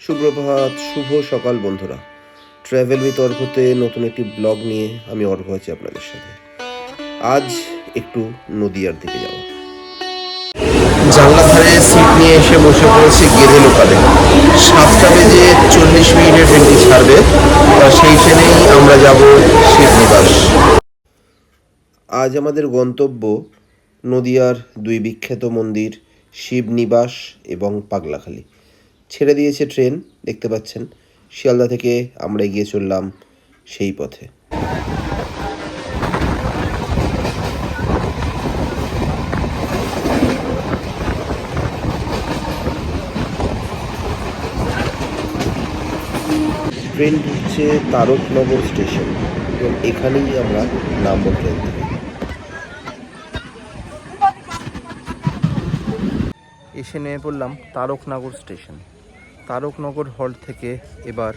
সুপ্রভাত, শুভ সকাল বন্ধুরা। ট্রাভেল উইথ অর্ঘতে নতুন একটি ব্লগ নিয়ে আমি অর্ঘ আছি আপনাদের সাথে। আজ একটু নদিয়ার দিকে যাব। জানলা ধারে সিট নিয়ে এসে বসে পড়েছি গেদে লোকালে। সাতটা বেজে চল্লিশ মিনিটের ট্রেনটি ছাড়বে সেই ট্রেনেই আমরা যাব শিবনিবাস আজ আমাদের গন্তব্য নদিয়ার দুই বিখ্যাত মন্দির, শিবনিবাস এবং পাগলাখালী। ছেড়ে দিয়েছে ট্রেন, দেখতে পাচ্ছেন। শিয়ালদা থেকে আমরা এগিয়ে চললাম সেই পথে। ট্রেন ঢুকছে তারকনগর স্টেশন এবং এখানেই আমরা নামবো ট্রেন এসে নেমে পড়লাম তারকনগর স্টেশন। তারকনগর হল থেকে এবার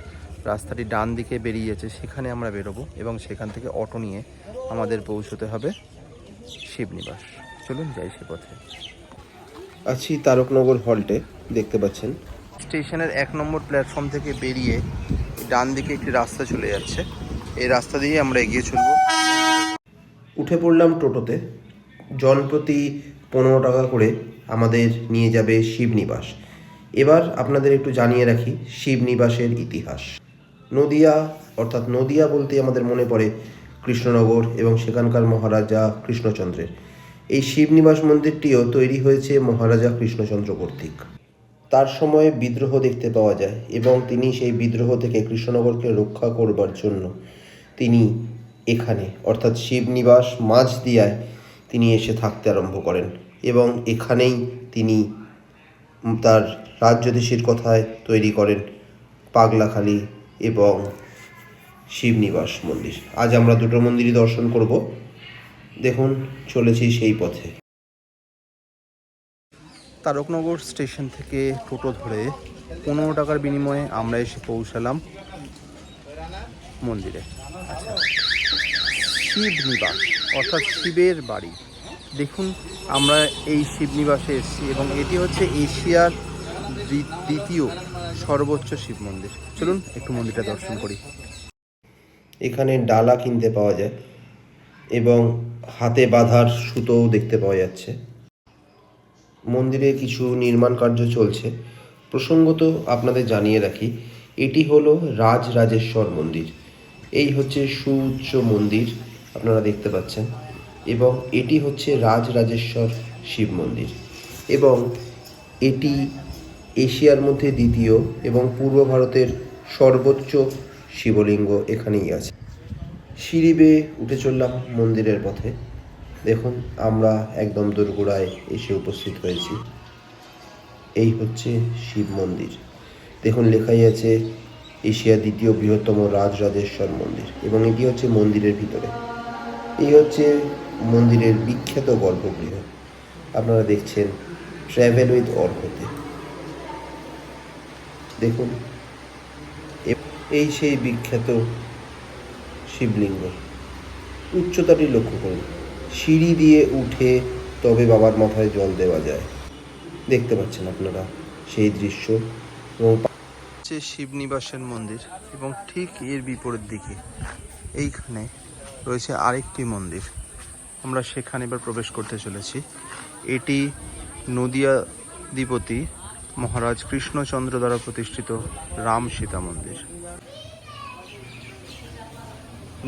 রাস্তাটি ডান দিকে বেরিয়েছে সেখানে আমরা বেরোবো এবং সেখান থেকে অটো নিয়ে আমাদের পৌঁছতে হবে শিবনিবাস। চলুন যাই সে পথে। আছি তারকনগর হল্টে দেখতে পাচ্ছেন। স্টেশনের এক নম্বর প্ল্যাটফর্ম থেকে বেরিয়ে ডান দিকে একটি রাস্তা চলে যাচ্ছে। এই রাস্তা দিয়ে আমরা এগিয়ে চলব। উঠে পড়লাম টোটোতে। জনপ্রতি পনেরো টাকা করে আমাদের নিয়ে যাবে শিবনিবাস। এবার আপনাদের একটু জানিয়ে রাখি শিবনিবাসের ইতিহাস। নদিয়া, অর্থাৎ নদিয়া বলতে আমাদের মনে পড়ে কৃষ্ণনগর এবং সেখানকার মহারাজা কৃষ্ণচন্দ্রের। এই শিবনিবাস মন্দিরটিও তৈরি হয়েছে মহারাজা কৃষ্ণচন্দ্র কর্তৃক। তার সময়ে বিদ্রোহ দেখতে পাওয়া যায় এবং তিনি সেই বিদ্রোহ থেকে কৃষ্ণনগরকে রক্ষা করবার জন্য তিনি এখানে, অর্থাৎ শিবনিবাস মাঝদিয়ায় তিনি এসে থাকতে আরম্ভ করেন এবং এখানেই তিনি তার রাজ্যদেশীর কথায় তৈরি করেন পাগলাখালী এবং শিবনিবাস মন্দির। আজ আমরা দুটো মন্দিরই দর্শন করব। দেখুন, চলেছি সেই পথে। তারকনগর স্টেশন থেকে টোটো ধরে পনেরো টাকার বিনিময়ে আমরা এসে পৌঁছালাম মন্দিরে। আচ্ছা শিবনিবাস, অর্থাৎ শিবের বাড়ি। দেখুন, আমরা এই শিবনিবাসে এসেছি এবং এটি হচ্ছে এশিয়ার দ্বিতীয় সর্বোচ্চ শিব মন্দির। চলুন একটু মন্দিরটা দর্শন করি। এখানে ডালা কিনতে পাওয়া যায় এবং হাতে বাঁধার সুতোও দেখতে পাওয়া যাচ্ছে। মন্দিরে কিছু নির্মাণ কার্য চলছে। প্রসঙ্গত আপনাদের জানিয়ে রাখি, এটি হলো রাজ রাজেশ্বর মন্দির। এই হচ্ছে সুউচ্চ মন্দির, আপনারা দেখতে পাচ্ছেন। এবং এটি হচ্ছে রাজ রাজেশ্বর শিব মন্দির। এবং এটি এশিয়ার মধ্যে দ্বিতীয় এবং পূর্ব ভারতের সর্বোচ্চ শিবলিঙ্গ এখানেই আছে। সিঁড়ি বেয়ে উঠে চললাম মন্দিরের পথে। দেখুন, আমরা একদম দোরগোড়ায় এসে উপস্থিত হয়েছি। এই হচ্ছে শিব মন্দির। দেখুন, লেখাই আছে এশিয়ার দ্বিতীয় বৃহত্তম রাজরাজেশ্বর মন্দির এবং এটি হচ্ছে মন্দিরের ভিতরে। এই হচ্ছে মন্দিরের বিখ্যাত গর্ভগৃহ। আপনারা দেখছেন ট্র্যাভেল উইথ অর্ঘতে দেখুন। এই সেই বিখ্যাত শিবলিঙ্গ। উচ্চতাটি লক্ষ্য করুন। সিঁড়ি দিয়ে উঠে তবে বাবার মাথায় জল দেওয়া যায়। দেখতে পাচ্ছেন আপনারা সেই দৃশ্য। এবং শিবনিবাসের মন্দির এবং ঠিক এর বিপরীত দিকে। এইখানে রয়েছে আরেকটি মন্দির। আমরা সেখানে এবার প্রবেশ করতে চলেছি। এটি নদিয়া দ্বিপতি মহারাজ কৃষ্ণচন্দ্র দ্বারা প্রতিষ্ঠিত রাম সীতা মন্দির।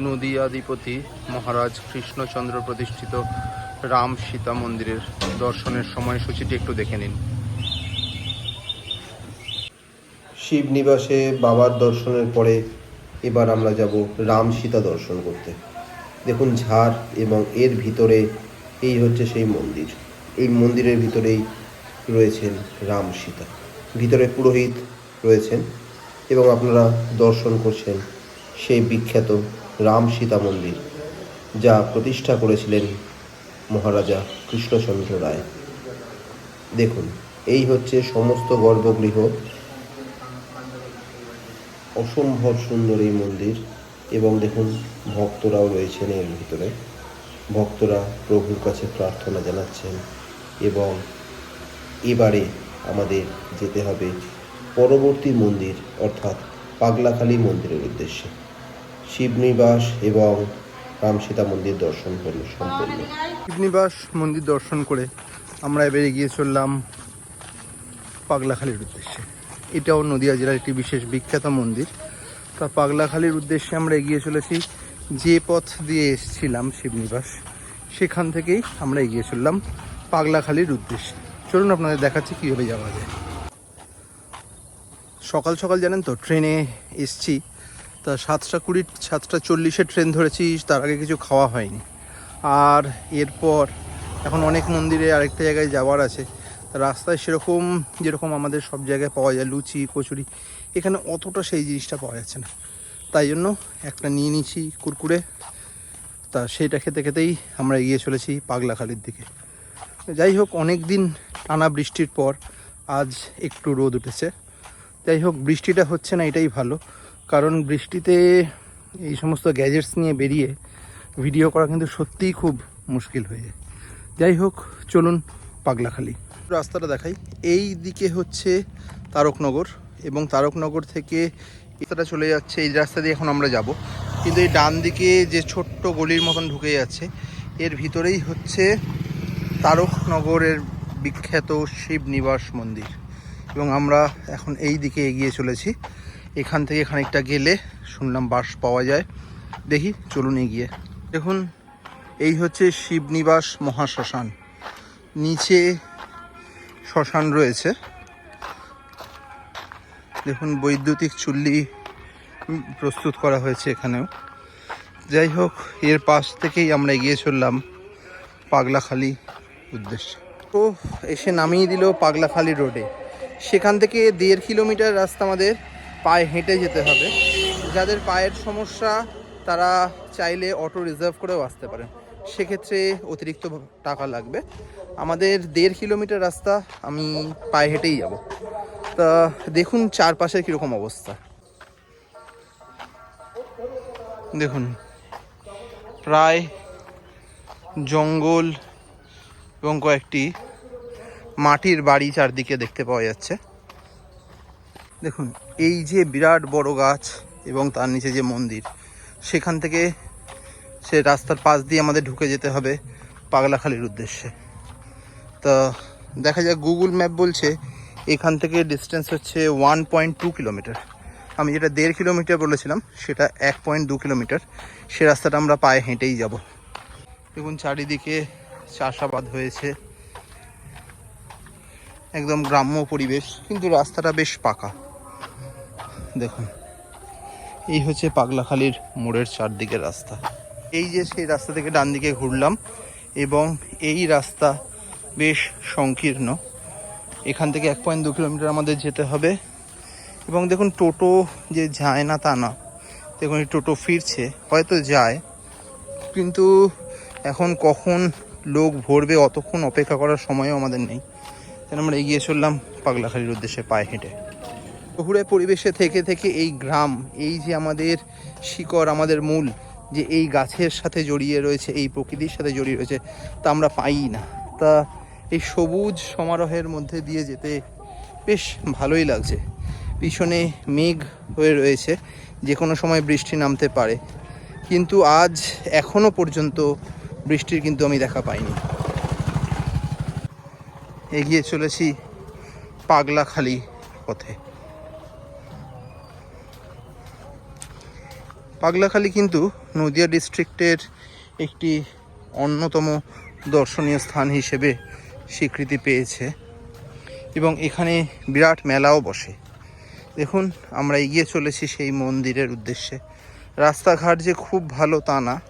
নদিয়াধিপতি মহারাজ কৃষ্ণচন্দ্র প্রতিষ্ঠিত রাম সীতা মন্দিরের দর্শনের সময়সূচিটি একটু দেখে নিন। শিবনিবাসে বাবার দর্শনের পরে এবার আমরা যাব রাম সীতা দর্শন করতে। দেখুন ঝাড় এবং এর ভিতরে এই হচ্ছে সেই মন্দির। এই মন্দিরের ভিতরেই রয়েছেন রাম সীতা। ভিতরে পুরোহিত রয়েছেন এবং আপনারা দর্শন করছেন সেই বিখ্যাত রাম সীতা মন্দির, যা প্রতিষ্ঠা করেছিলেন মহারাজা কৃষ্ণচন্দ্র রায়। দেখুন, এই হচ্ছে সমস্ত গর্ভগৃহ। অসম্ভব সুন্দর এই মন্দির এবং দেখুন, ভক্তরাও রয়েছেন এর ভিতরে। ভক্তরা প্রভুর কাছে প্রার্থনা জানাচ্ছেন এবং এবারে আমাদের যেতে হবে পরবর্তী মন্দির, অর্থাৎ পাগলাখালী মন্দিরের উদ্দেশ্যে। শিবনিবাস এবং রাম সীতা মন্দির দর্শন হল সম্পূর্ণ। শিবনিবাস মন্দির দর্শন করে আমরা এবারে গিয়ে চললাম পাগলাখালির উদ্দেশ্যে। এটাও নদিয়া জেলার একটি বিশেষ বিখ্যাত মন্দির। তা পাগলাখালির উদ্দেশ্যে আমরা এগিয়ে চলেছি, যে পথ দিয়ে এসেছিলাম শিবনিবাস, সেখান থেকেই আমরা এগিয়ে চললাম পাগলাখালির উদ্দেশ্যে। চলুন আপনাদের দেখাচ্ছি কীভাবে যাওয়া যায়। সকাল সকাল জানেন তো, ট্রেনে এসছি। তা সাতটা কুড়ি, সাতটা চল্লিশে ট্রেন ধরেছি, তার আগে কিছু খাওয়া হয়নি। আর এরপর এখন অনেক মন্দিরে আরেকটা জায়গায় যাওয়ার আছে। রাস্তায় সেরকম, যেরকম আমাদের সব জায়গায় পাওয়া যায়, লুচি, কচুরি, এখানে অতটা সেই জিনিসটা পাওয়া যাচ্ছে না। তাই জন্য একটা নিয়ে নিয়েছি কুরকুরে। তা সেটা খেতে খেতেই আমরা এগিয়ে চলেছি পাগলাখালির দিকে। যাই হোক অনেক দিন টানা বৃষ্টির পর আজ একটু রোদ উঠেছে। যাই হোক, বৃষ্টিটা হচ্ছে না, এটাই ভালো। কারণ বৃষ্টিতে এই সমস্ত গ্যাজেটস নিয়ে বেরিয়ে ভিডিও করা কিন্তু সত্যিই খুব মুশকিল হয়ে যায়। যাই হোক, চলুন পাগলাখালি। রাস্তাটা দেখাই। এই দিকে হচ্ছে তারকনগর এবং তারকনগর থেকে রাস্তাটা চলে যাচ্ছে। এই রাস্তা দিয়ে এখন আমরা যাব। কিন্তু এই ডান দিকে যে ছোট্ট গলির মতন ঢুকে যাচ্ছে, এর ভিতরেই হচ্ছে তারকনগরের বিখ্যাত শিবনিবাস মন্দির। এবং আমরা এখন এই দিকে এগিয়ে চলেছি। এখান থেকে খানিকটা গেলে শুনলাম বাস পাওয়া যায়। দেখি, চলুন এগিয়ে। দেখুন, এই হচ্ছে শিবনিবাস মহাশ্মশান। নিচে শ্মশান রয়েছে। দেখুন, বৈদ্যুতিক চুল্লি প্রস্তুত করা হয়েছে এখানেও। যাই হোক, এর পাশ থেকেই আমরা এগিয়ে চললাম পাগলাখালি উদ্দেশ্যে। তো এসে নামিয়ে দিল পাগলাখালি রোডে। সেখান থেকে দেড় কিলোমিটার রাস্তা আমাদের পায়ে হেঁটে যেতে হবে। যাদের পায়ের সমস্যা, তারা চাইলে অটো রিজার্ভ করেও আসতে পারেন। সেক্ষেত্রে অতিরিক্ত টাকা লাগবে। আমাদের দেড় কিলোমিটার রাস্তা, আমি পায়ে হেঁটেই যাব। তা দেখুন চারপাশের কীরকম অবস্থা। দেখুন, প্রায় জঙ্গল এবং কয়েকটি মাটির বাড়ি চারদিকে দেখতে পাওয়া যাচ্ছে। দেখুন, এই যে বিরাট বড় গাছ এবং তার নিচে যে মন্দির, সেখান থেকে সে রাস্তার পাশ দিয়ে আমাদের ঢুকে যেতে হবে পাগলাখালির উদ্দেশ্যে। তা দেখা যাক গুগল ম্যাপ বলছে এখান থেকে ডিস্টেন্স হচ্ছে ওয়ান পয়েন্ট টু কিলোমিটার আমি যেটা দেড় কিলোমিটার বলেছিলাম, সেটা এক পয়েন্ট দু কিলোমিটার সে রাস্তাটা আমরা পায়ে হেঁটেই যাব। দেখুন, চারিদিকে চাষাবাদ হয়েছে। একদম গ্রাম্য পরিবেশ, কিন্তু রাস্তাটা বেশ পাকা। দেখুন, এই হচ্ছে পাগলাখালির মোড়ের চারদিকের রাস্তা। এই যে সেই রাস্তা থেকে ডান দিকে ঘুরলাম, এবং এই রাস্তা বেশ সংকীর্ণ। এখান থেকে এক পয়েন্ট দু কিলোমিটার আমাদের যেতে হবে। এবং দেখুন, টোটো যে যায় না তা না। দেখুন টোটো ফিরছে, হয়তো যায়, কিন্তু এখন কখন লোক ভরবে অতক্ষণ অপেক্ষা করার সময়ও আমাদের নেই। তাই আমরা এগিয়ে চললাম পাগলাখালির উদ্দেশ্যে পায়ে হেঁটে। শহুরে পরিবেশে থেকে থেকে এই গ্রাম, এই যে আমাদের শিকড়, আমাদের মূল, যে এই গাছের সাথে জড়িয়ে রয়েছে, এই প্রকৃতির সাথে জড়িয়ে রয়েছে, তা আমরা পাই না। তা এই সবুজ সমারোহের মধ্যে দিয়ে যেতে বেশ ভালোই লাগছে। পিছনে মেঘ হয়ে রয়েছে যে কোনো সময় বৃষ্টি নামতে পারে। কিন্তু আজ এখনও পর্যন্ত বৃষ্টির কিন্তু আমি দেখা পাইনি। এগিয়ে চলেছি পাগলাখালি পথে। পাগলাখালি কিন্তু নদিয়া ডিস্ট্রিক্টের একটি অন্যতম দর্শনীয় স্থান হিসেবে স্বীকৃতি পেয়েছে এবং এখানে বিরাট মেলাও বসে। দেখুন, আমরা এগিয়ে চলেছি সেই মন্দিরের উদ্দেশ্যে। রাস্তাঘাট যে খুব ভালো তা না।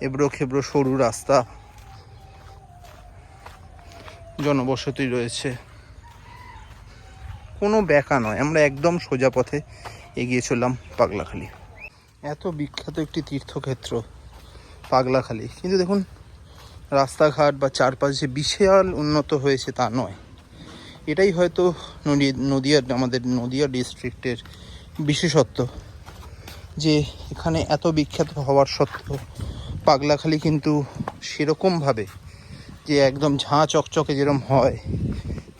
এবড়ো খেবড়ো সরু রাস্তা জনবসতি রয়েছে। কোনো ব্যাকা নয়, আমরা একদম সোজা পথে এগিয়ে চললাম পাগলাখালি। এত বিখ্যাত একটি তীর্থক্ষেত্র পাগলাখালি। কিন্তু দেখুন, রাস্তাঘাট বা চারপাশ যে বিশাল উন্নত হয়েছে তা নয়। এটাই হয়তো নদী নদিয়ার আমাদের নদিয়া ডিস্ট্রিক্টের বিশেষত্ব যে এখানে এত বিখ্যাত হওয়ার সত্ত্বেও পাগলাখালি কিন্তু সেরকমভাবে যে একদম ঝাঁ চকচকে যেরম হয়,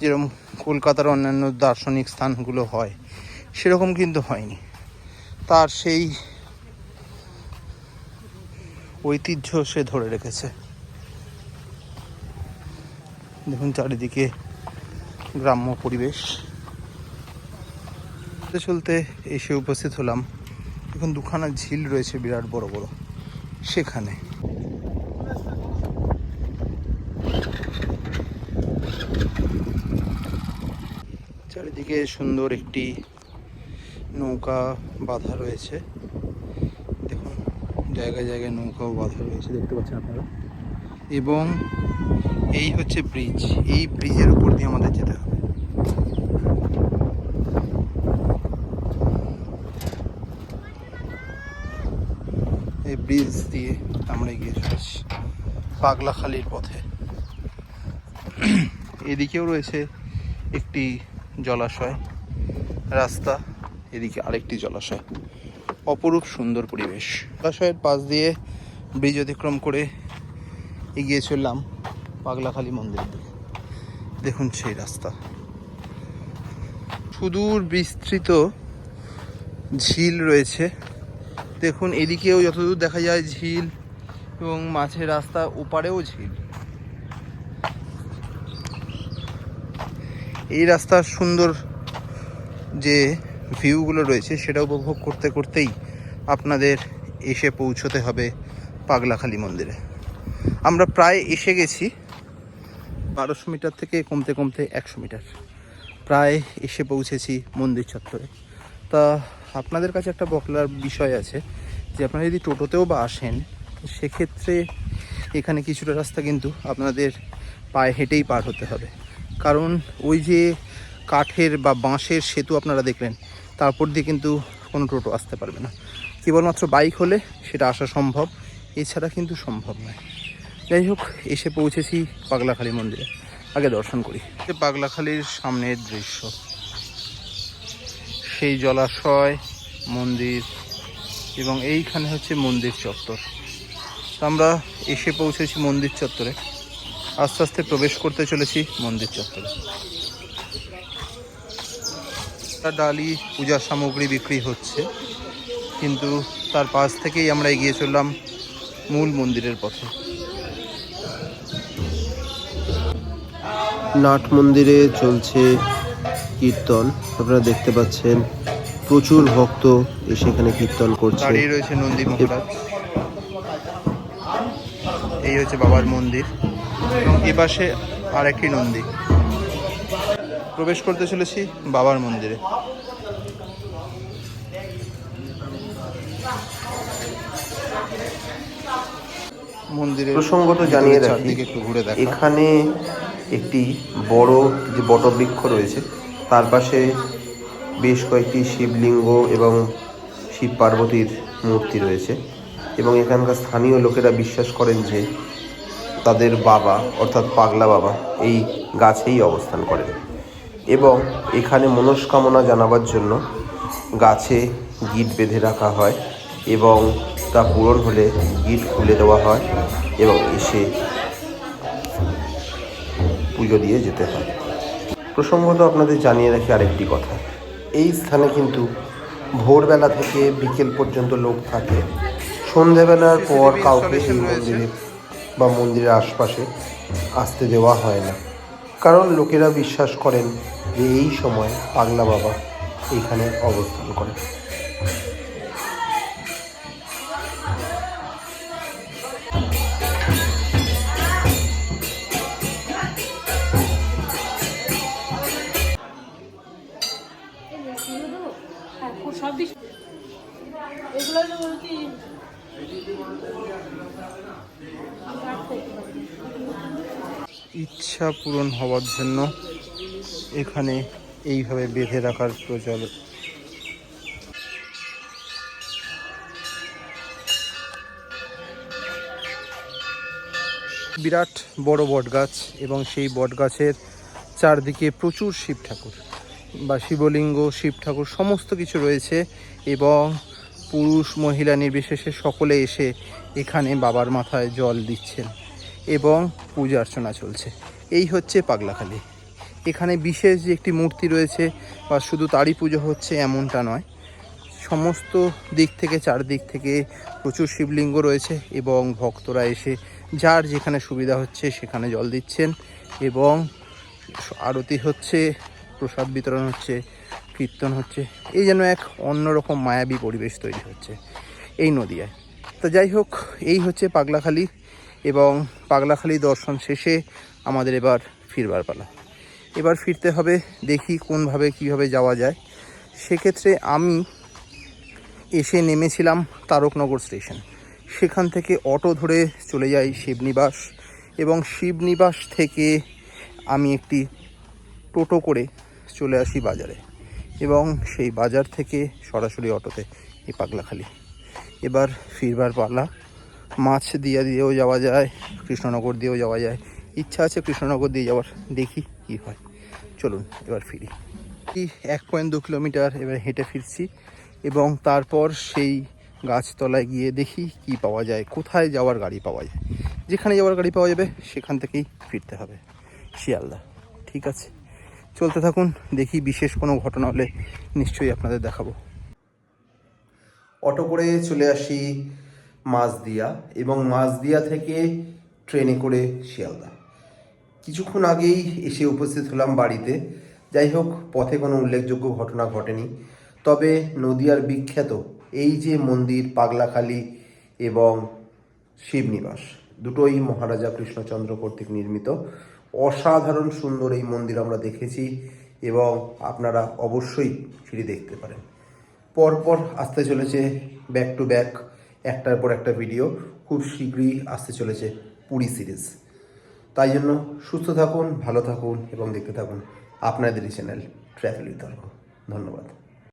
যেরম কলকাতার অন্যান্য দার্শনিক স্থানগুলো হয়, সেরকম কিন্তু হয়নি। তার সেই ঐতিহ্য সে ধরে রেখেছে। দেখুন চারিদিকে গ্রাম্য পরিবেশ। চলতে এসে উপস্থিত হলাম। এখন দুখানা ঝিল রয়েছে বিরাট বড় বড়। সেখানে। চারিদিকে সুন্দর একটি নৌকা বাঁধা রয়েছে। দেখুন, জায়গায় জায়গায় নৌকাও বাঁধা রয়েছে, দেখতে পাচ্ছেন আপনারা। এবং এই হচ্ছে ব্রিজ এই ব্রিজের উপর দিয়ে আমাদের যেতে হবে এই ব্রিজ দিয়ে আমরা এগিয়ে চলেছি পাগলাখালির পথে। এদিকেও রয়েছে একটি জলাশয়, রাস্তা, এদিকে আরেকটি জলাশয়। অপরূপ সুন্দর পরিবেশ। জলাশয়ের পাশ দিয়ে ব্রিজ অতিক্রম করে এগিয়ে চললাম পাগলাখালী মন্দিরের দিকে দেখুন সেই রাস্তা। সুদূর বিস্তৃত ঝিল রয়েছে। দেখুন, এদিকেও যতদূর দেখা যায় ঝিল এবং মাছের রাস্তা ওপারেও ঝিল। এই রাস্তার সুন্দর যে ভিউগুলো রয়েছে, সেটা উপভোগ করতে করতেই আপনাদের এসে পৌঁছতে হবে পাগলাখালী মন্দিরে। আমরা প্রায় এসে গেছি বারোশো মিটার থেকে কমতে কমতে একশো মিটার। প্রায় এসে পৌঁছেছি মন্দির চত্বরে। তা আপনাদের কাছে একটা বকলার বিষয় আছে যে আপনারা যদি টোটোতেও বা আসেন, সেক্ষেত্রে এখানে কিছুটা রাস্তা কিন্তু আপনাদের পায়ে হেঁটেই পার হতে হবে। কারণ ওই যে কাঠের বা বাঁশের সেতু আপনারা দেখলেন তারপর দিয়ে কিন্তু কোনো টোটো আসতে পারবে না। কেবলমাত্র বাইক হলে সেটা আসা সম্ভব, এছাড়া কিন্তু সম্ভব নয়। যাই হোক, এসে পৌঁছেছি পাগলাখালী মন্দিরে। আগে দর্শন করি। পাগলাখালীর সামনের দৃশ্য। সেই জলাশয়, মন্দির এবং এইখানে হচ্ছে মন্দির চত্বর। আমরা এসে পৌঁছেছি মন্দির চত্বরে। আস্তে আস্তে প্রবেশ করতে চলেছি মন্দির চত্বরে। ডালি পূজার সামগ্রী বিক্রি হচ্ছে, কিন্তু তার পাশ থেকেই আমরা এগিয়ে চললাম মূল মন্দিরের পথে। নাট মন্দিরে চলছে কীর্তন। আপনারা দেখতে পাচ্ছেন প্রচুর ভক্ত এসে এখানে কীর্তন করছে। দাঁড়িয়ে রয়েছে নন্দী মহারাজ। এই হচ্ছে বাবার মন্দির। এ পাশে আরেকটি নন্দী। প্রবেশ করতে চলেছি বাবার মন্দিরে। মন্দিরের প্রসঙ্গত জানিয়ে রাখি একটু এখানে একটি বড় যে বটবৃক্ষ রয়েছে তার পাশে বেশ কয়েকটি শিবলিঙ্গ এবং শিব পার্বতীর মূর্তি রয়েছে এবং এখানকার স্থানীয় লোকেরা বিশ্বাস করেন যে তাদের বাবা, অর্থাৎ পাগলা বাবা, এই গাছেই অবস্থান করেন এবং এখানে মনস্কামনা জানাবার জন্য গাছে গিট বেঁধে রাখা হয় এবং তা পূরণ হলে গিট খুলে দেওয়া হয় এবং এসে পুজো দিয়ে যেতে হয়। প্রসঙ্গত আপনাদের জানিয়ে রাখি আরেকটি কথা। এই স্থানে কিন্তু ভোরবেলা থেকে বিকেল পর্যন্ত লোক থাকে। সন্ধেবেলার পর কাউকে এই মন্দিরে বা মন্দিরের আশপাশে আসতে দেওয়া হয় না। কারণ লোকেরা বিশ্বাস করেন যে এই সময় পাগলা বাবা এখানে অবস্থান করেন। ইচ্ছা পূরণ হওয়ার জন্য এখানে এইভাবে বেঁধে রাখার প্রচল বিরাট বড় বটগাছ এবং সেই বটগাছের চারদিকে প্রচুর শিব ঠাকুর বা শিবলিঙ্গ, শিব ঠাকুর সমস্ত কিছু রয়েছে এবং পুরুষ, মহিলা নির্বিশেষে সকলে এসে এখানে বাবার মাথায় জল দিচ্ছেন। এবং পূজা অর্চনা চলছে। এই হচ্ছে পাগলাখালি। এখানে বিশেষ যে একটি মূর্তি রয়েছে, বা শুধু তারই পুজো হচ্ছে এমনটা নয়, সমস্ত দিক থেকে, চারদিক থেকে প্রচুর শিবলিঙ্গ রয়েছে এবং ভক্তরা এসে যার যেখানে সুবিধা হচ্ছে সেখানে জল দিচ্ছেন এবং আরতি হচ্ছে, প্রসাদ বিতরণ হচ্ছে, কীর্তন হচ্ছে। এই যেন এক অন্যরকম মায়াবী পরিবেশ তৈরি হচ্ছে এই নদিয়ায়। তো যাই হোক, এই হচ্ছে পাগলাখালি। এবং পাগলাখালি দর্শন শেষে আমাদের এবার ফিরবার পালা। এবার ফিরতে হবে, দেখি কোনভাবে, কীভাবে যাওয়া যায়। সেক্ষেত্রে আমি এসে নেমেছিলাম তারকনগর স্টেশন। সেখান থেকে অটো ধরে চলে যাই শিবনিবাস এবং শিবনিবাস থেকে আমি একটি টোটো করে চলে আসি বাজারে এবং সেই বাজার থেকে সরাসরি অটোতে, এই পাগলাখালি। এবার ফিরবার পালা। মাছ দিয়া দিয়েও যাওয়া যায়, কৃষ্ণনগর দিয়েও যাওয়া যায়। ইচ্ছা আছে কৃষ্ণনগর দিয়ে যাওয়ার, দেখি কি হয়। চলুন, এবার ফিরি। এক পয়েন্ট দু কিলোমিটার এবার হেঁটে ফিরছি এবং তারপর সেই গাছতলায় গিয়ে দেখি কি পাওয়া যায়, কোথায় যাওয়ার গাড়ি পাওয়া যায়। যেখানে যাওয়ার গাড়ি পাওয়া যাবে, সেখান থেকেই ফিরতে হবে। শিয়ালদা, ঠিক আছে। চলতে থাকুন, দেখি বিশেষ কোনো ঘটনা হলে নিশ্চয়ই আপনাদের দেখাবো। অটো করে চলে আসি মাছদিয়া এবং মাছদিয়া থেকে ট্রেনে করে শিয়ালদা। কিছুক্ষণ আগেই এসে উপস্থিত হলাম বাড়িতে। যাই হোক, পথে কোনো উল্লেখযোগ্য ঘটনা ঘটেনি। তবে নদিয়ার বিখ্যাত এই যে মন্দির, পাগলাখালি এবং শিবনিবাস, দুটোই মহারাজা কৃষ্ণচন্দ্র কর্তৃক নির্মিত। অসাধারণ সুন্দর এই মন্দির আমরা দেখেছি এবং আপনারা অবশ্যই সেটি দেখতে পারেন। পরপর আসতে চলেছে ব্যাক টু ব্যাক একটার পর একটা ভিডিও খুব শীঘ্রই আসতে চলেছে পুরি সিরিজ তাই জন্য সুস্থ থাকুন, ভালো থাকুন এবং দেখতে থাকুন আপনাদেরই চ্যানেল ট্র্যাভেল বিতর্ক ধন্যবাদ।